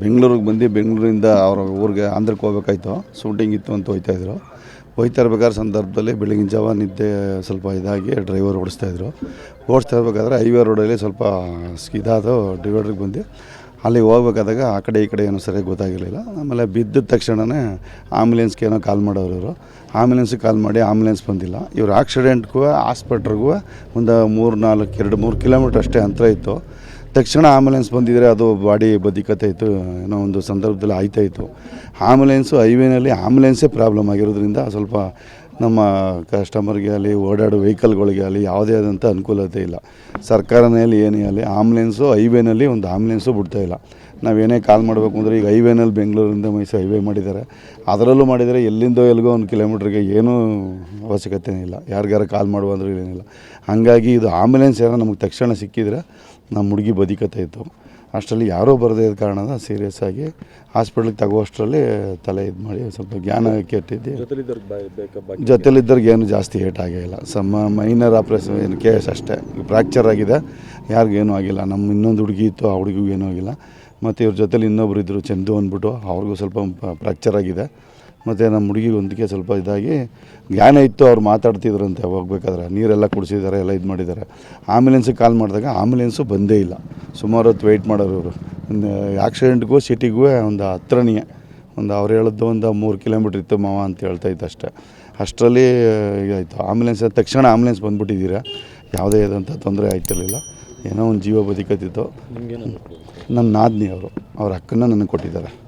ಬೆಂಗಳೂರಿಗೆ ಬಂದು ಬೆಂಗಳೂರಿಂದ ಅವ್ರ ಊರಿಗೆ ಆಂಧ್ರಕ್ಕೆ ಹೋಗ್ಬೇಕಾಯ್ತು. ಶೂಟಿಂಗ್ ಇತ್ತು ಅಂತ ಹೋಯ್ತಾಯಿದ್ರು ಹೋಯ್ತಾ ಇರ್ಬೇಕಾದ್ರೆ ಸಂದರ್ಭದಲ್ಲಿ ಬೆಳಗಿನ ಜಾವ ನಿದ್ದೆ ಸ್ವಲ್ಪ ಇದಾಗಿ ಡ್ರೈವರ್ ಓಡಿಸ್ತಾಯಿದ್ರು ಓಡಿಸ್ತಾ ಇರ್ಬೇಕಾದ್ರೆ ಹೈವೇ ರೋಡಲ್ಲಿ ಸ್ವಲ್ಪ ಇದಾದ ಡಿವೈಡ್ರಿಗೆ ಬಂದು ಅಲ್ಲಿಗೆ ಹೋಗ್ಬೇಕಾದಾಗ ಆ ಕಡೆ ಈ ಕಡೆ ಏನೋ ಸರಿಯಾಗಿ ಗೊತ್ತಾಗಿರಲಿಲ್ಲ. ಆಮೇಲೆ ಬಿದ್ದ ತಕ್ಷಣವೇ ಆಂಬುಲೆನ್ಸ್ಗೆ ಏನೋ ಕಾಲ್ ಮಾಡೋರು ಇವರು. ಆಂಬುಲೆನ್ಸಿಗೆ ಕಾಲ್ ಮಾಡಿ ಆಂಬುಲೆನ್ಸ್ ಬಂದಿಲ್ಲ. ಇವ್ರು ಆಕ್ಸಿಡೆಂಟ್ಗೂ ಹಾಸ್ಪಿಟ್ಲ್ಗೂ ಒಂದು ಮೂರು ನಾಲ್ಕು ಎರಡು ಮೂರು ಕಿಲೋಮೀಟ್ರ್ ಅಷ್ಟೇ ಅಂತರ ಇತ್ತು. ತಕ್ಷಣ ಆಂಬುಲೆನ್ಸ್ ಬಂದಿದ್ದರೆ ಅದು ಬಾಡಿ ಬದಿಕತೆ ಇತ್ತು, ಏನೋ ಒಂದು ಸಂದರ್ಭದಲ್ಲಿ ಆಯ್ತಾ ಇತ್ತು. ಆಂಬುಲೆನ್ಸು ಹೈವೇನಲ್ಲಿ ಆಂಬುಲೆನ್ಸೇ ಪ್ರಾಬ್ಲಮ್ ಆಗಿರೋದ್ರಿಂದ ಸ್ವಲ್ಪ ನಮ್ಮ ಕಸ್ಟಮರ್ಗೆ ಆಗಲಿ, ಓಡಾಡೋ ವೆಹಿಕಲ್ಗಳಿಗೆ ಆಗಲಿ ಯಾವುದೇ ಆದಂಥ ಅನುಕೂಲತೆ ಇಲ್ಲ. ಸರ್ಕಾರನಲ್ಲಿ ಏನೇ ಆಗಲಿ ಆಂಬುಲೆನ್ಸು ಹೈವೇನಲ್ಲಿ ಒಂದು ಆಂಬುಲೆನ್ಸು ಬಿಡ್ತಾ ಇಲ್ಲ. ನಾವೇನೇ ಕಾಲ್ ಮಾಡಬೇಕು ಅಂದರೆ ಈಗ ಹೈವೇನಲ್ಲಿ ಬೆಂಗಳೂರಿಂದ ಮೈಸೂರು ಹೈವೇ ಮಾಡಿದ್ದಾರೆ. ಅದರಲ್ಲೂ ಮಾಡಿದರೆ ಎಲ್ಲಿಂದೋ ಎಲ್ಲಿಗೋ ಒಂದು ಕಿಲೋಮೀಟ್ರಿಗೆ ಏನೂ ಅವಶ್ಯಕತೆ ಇಲ್ಲ ಯಾರಿಗಾರ ಕಾಲ್ ಮಾಡುವ ಅಂದ್ರೆ ಏನಿಲ್ಲ. ಹಾಗಾಗಿ ಇದು ಆಂಬುಲೆನ್ಸ್ ಏನೋ ನಮಗೆ ತಕ್ಷಣ ಸಿಕ್ಕಿದ್ರೆ ನಮ್ಮ ಹುಡುಗಿ ಬದುಕತ್ತೆ ಇತ್ತು ಅಷ್ಟರಲ್ಲಿ ಯಾರೂ ಬರದೇ ಇದ್ದ ಕಾರಣ ಸೀರಿಯಸ್ ಆಗಿ ಹಾಸ್ಪಿಟ್ಲಿಗೆ ತಗೋಷ್ಟರಲ್ಲಿ ತಲೆ ಇದು ಮಾಡಿ ಸ್ವಲ್ಪ ಜ್ಞಾನ ಕೆಟ್ಟಿದ್ದೆ. ಜೊತೆಲಿದ್ದವ್ರಿಗೆ ಏನು ಜಾಸ್ತಿ ಏಟ್ ಆಗಿಲ್ಲ ಇಲ್ಲ. ಸಮ ಮೈನರ್ ಆಪ್ರೇಷನ್ ಏನು ಕೇಸ್ ಅಷ್ಟೇ. ಫ್ರ್ಯಾಕ್ಚರ್ ಆಗಿದೆ. ಯಾರಿಗೇನೂ ಆಗಿಲ್ಲ. ನಮ್ಮ ಇನ್ನೊಂದು ಹುಡುಗಿ ಇತ್ತು ಆ ಹುಡುಗಿಗೂ ಏನೂ ಆಗಿಲ್ಲ. ಮತ್ತು ಇವ್ರ ಜೊತೆಲಿ ಇನ್ನೊಬ್ರು ಇದ್ದರು ಚಂದು ಅಂದ್ಬಿಟ್ಟು ಅವ್ರಿಗೂ ಸ್ವಲ್ಪ ಫ್ರ್ಯಾಕ್ಚರ್ ಆಗಿದೆ. ಮತ್ತು ನಮ್ಮ ಹುಡುಗಿಗೆ ಒಂದಕ್ಕೆ ಸ್ವಲ್ಪ ಇದಾಗಿ ಜ್ಞಾನ ಇತ್ತು ಅವ್ರು ಮಾತಾಡ್ತಿದ್ರಂತೆ ಹೋಗ್ಬೇಕಾದ್ರೆ ನೀರೆಲ್ಲ ಕುಡಿಸಿದ್ದಾರೆ ಎಲ್ಲ ಇದು ಮಾಡಿದ್ದಾರೆ. ಆಂಬುಲೆನ್ಸಿಗೆ ಕಾಲ್ ಮಾಡಿದಾಗ ಆಂಬುಲೆನ್ಸು ಬಂದೇ ಇಲ್ಲ. ಸುಮಾರು ಹೊತ್ತು ವೆಯ್ಟ್ ಮಾಡೋರು ಒಂದು ಆಕ್ಸಿಡೆಂಟ್ಗೂ ಸಿಟಿಗೂ ಒಂದು ಹತ್ರನೇ. ಒಂದು ಅವ್ರು ಹೇಳಿದ್ದು ಒಂದು ಮೂರು ಕಿಲೋಮೀಟ್ರ್ ಇತ್ತು ಮಾವ ಅಂತ ಹೇಳ್ತಾ ಇತ್ತು ಅಷ್ಟೇ. ಅಷ್ಟರಲ್ಲಿ ಇದಾಯಿತು ಆಂಬುಲೆನ್ಸ್ ತಕ್ಷಣ ಆಂಬುಲೆನ್ಸ್ ಬಂದುಬಿಟ್ಟಿದ್ದೀರ. ಯಾವುದೇ ಆದಂಥ ತೊಂದರೆ ಆಯ್ತಿರಲಿಲ್ಲ. ಏನೋ ಒಂದು ಜೀವ ಬದುಕತ್ತಿತ್ತು. ನನ್ನ ನಾದ್ನಿ ಅವರು ಅವ್ರ ಅಕ್ಕನ ನನಗೆ ಕೊಟ್ಟಿದ್ದಾರೆ.